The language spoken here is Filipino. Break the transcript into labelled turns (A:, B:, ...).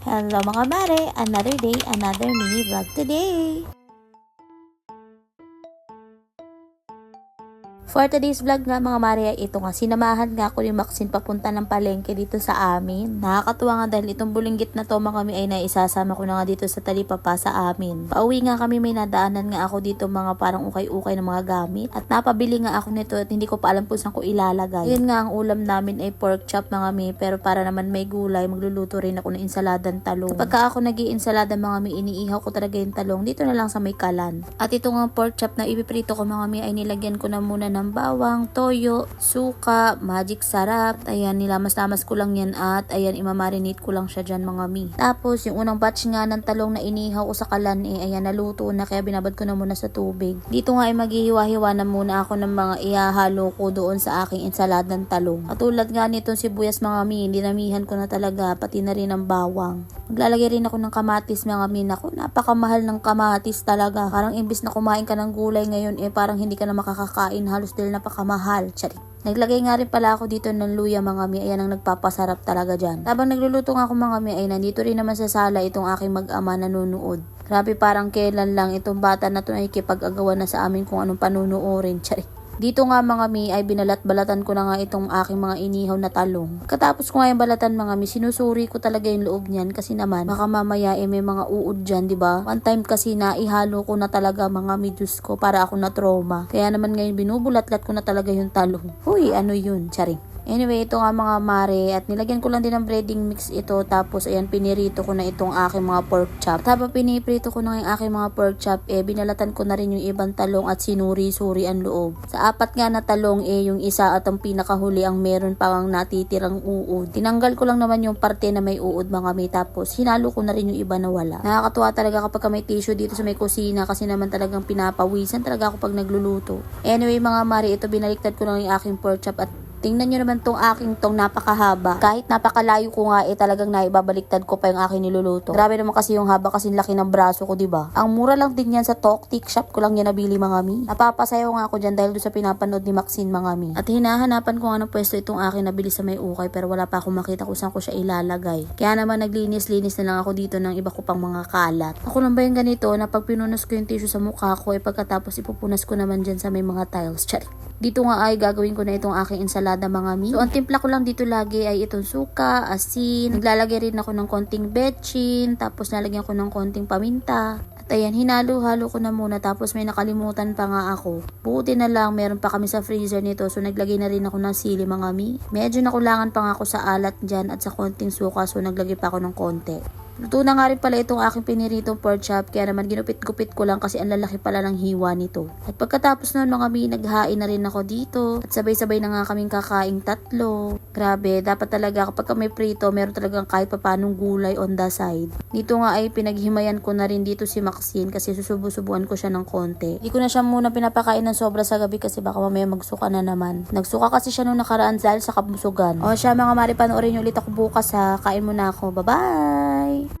A: Hello mga mare! Another day, another mini vlog today! For today's vlog nga mga mare, ito nga, sinamahan nga ako ni Maxine papunta ng palengke dito sa amin. Nakakatuwa nga dahil itong bulinggit na to mga kami ay naisasama ko na nga dito sa talipapa sa amin. Pauwi nga kami may nadaanan nga ako dito mga parang ukay-ukay ng mga gamit. At napabili nga ako nito at hindi ko pa alam kung saan ko ilalagay. Yun nga ang ulam namin ay pork chop mga mi, pero para naman may gulay, magluluto rin ako ng insaladang talong. Kapag ako nag insalada mga mi, iniihaw ko talaga yung talong dito na lang sa may kalan. At ito nga pork chop na ipiprito ko mga mi ay nilagyan ko na muna ng bawang, toyo, suka, magic sarap. Ayan, nilamas-lamas ko lang yan at ayan, imamarinate ko lang siya dyan mga mi. Tapos, yung unang batch nga ng talong na inihaw ko sa kalan eh, ayan, naluto na kaya binabad ko na muna sa tubig. Dito nga ay maghihiwa-hiwa na muna ako ng mga ihahalo ko doon sa aking ensaladang talong. At tulad nga nitong sibuyas mga mi, dinamihan ko na talaga, pati na rin ang bawang. Maglalagay rin ako ng kamatis mga mi. Naku, napakamahal ng kamatis talaga. Parang imbis na kumain ka ng gulay ngayon eh parang hindi ka na makakakain halos dahil napakamahal. Charit. Naglagay nga rin pala ako dito ng luya mga mi. Ayan ang nagpapasarap talaga dyan. Habang nagluluto nga ako mga mi, ay nandito rin naman sa sala itong aking mag-ama nanonood. Grabe parang kailan lang itong bata na to ay kipag-agawan na sa amin kung anong panunuorin. Charit. Dito nga mga mi ay binalat-balatan ko na nga itong aking mga inihaw na talong. Katapos ko nga yung balatan mga mi, sinusuri ko talaga yung loob niyan kasi naman baka mamaya eh may mga uod dyan, di ba? One time kasi na ihalo ko na talaga mga mi Diyos ko para ako na trauma. Kaya naman ngayon binubulat-lat ko na talaga yung talong. Huy, ano yun? Charing. Anyway, ito nga mga mare at nilagyan ko lang din ng breading mix ito tapos ayan pinirito ko na itong aking mga pork chop. Tapos piniprito ko na yung aking mga pork chop eh binalatan ko na rin yung ibang talong at sinuri-suri ang loob. Sa apat nga na talong eh yung isa at ang pinakahuli ang meron pang natitirang uod. Tinanggal ko lang naman yung parte na may uod mga may tapos hinalo ko na rin yung iba na wala. Nakakatuwa talaga kapag may tissue dito sa may kusina kasi naman talagang pinapawisan talaga ako pag nagluluto. Anyway mga mare, ito binaliktad ko lang yung aking pork chop at Tingnan nyo naman tong aking tong napakahaba. Kahit napakalayo ko nga eh talagang naibabaliktad ko pa yung aking niluluto. Grabe naman kasi yung haba kasi laki ng braso ko, 'di ba? Ang mura lang din yan sa Toktik shop ko lang yan nabili mga mi. Napapasayaw nga ako diyan dahil doon sa pinapanood ni Maxine mga mi. At hinahanapan ko nga ng pwesto itong aking nabili sa may ukay pero wala pa akong makita kung saan ko siya ilalagay. Kaya naman naglinis-linis na lang ako dito ng iba ko pang mga kalat. Ako lang ba yung ganito na pag pinunas ko yung tissue sa mukha ko eh pagkatapos ipupunas ko naman dyan sa may mga tiles. Charik. Dito nga ay gagawin ko na itong aking ensalada mga mi. So, ang timpla ko lang dito lagi ay itong suka, asin. Naglalagay rin ako ng konting betchin. Tapos nalagyan ko ng konting paminta. At ayan, hinalo-halo ko na muna. Tapos may nakalimutan pa nga ako. Buti na lang, meron pa kami sa freezer nito. So, naglagay na rin ako ng sili mga mi. Medyo nakulangan pa nga ako sa alat dyan at sa konting suka. So, naglagay pa ako ng konti. Luto na nga rin pala itong aking piniritong pork chop kaya naman ginupit-gupit ko lang kasi ang lalaki pala ng hiwa nito. At pagkatapos nun mga mi, naghain na rin ako dito at sabay-sabay na nga kaming kakaing tatlo. Grabe, dapat talaga kapag may prito, meron talagang kahit papanong gulay on the side. Dito nga ay pinaghimayan ko na rin dito si Maxine kasi susubo-subuan ko siya ng konti. Hindi ko na siya muna pinapakain ng sobra sa gabi kasi baka mamaya magsuka na naman. Nagsuka kasi siya nung nakaraan dahil sa kabusugan. O siya mga mari, panoorin niyo ulit ako bukas ha. Kain muna ako. Bye-bye! Bye.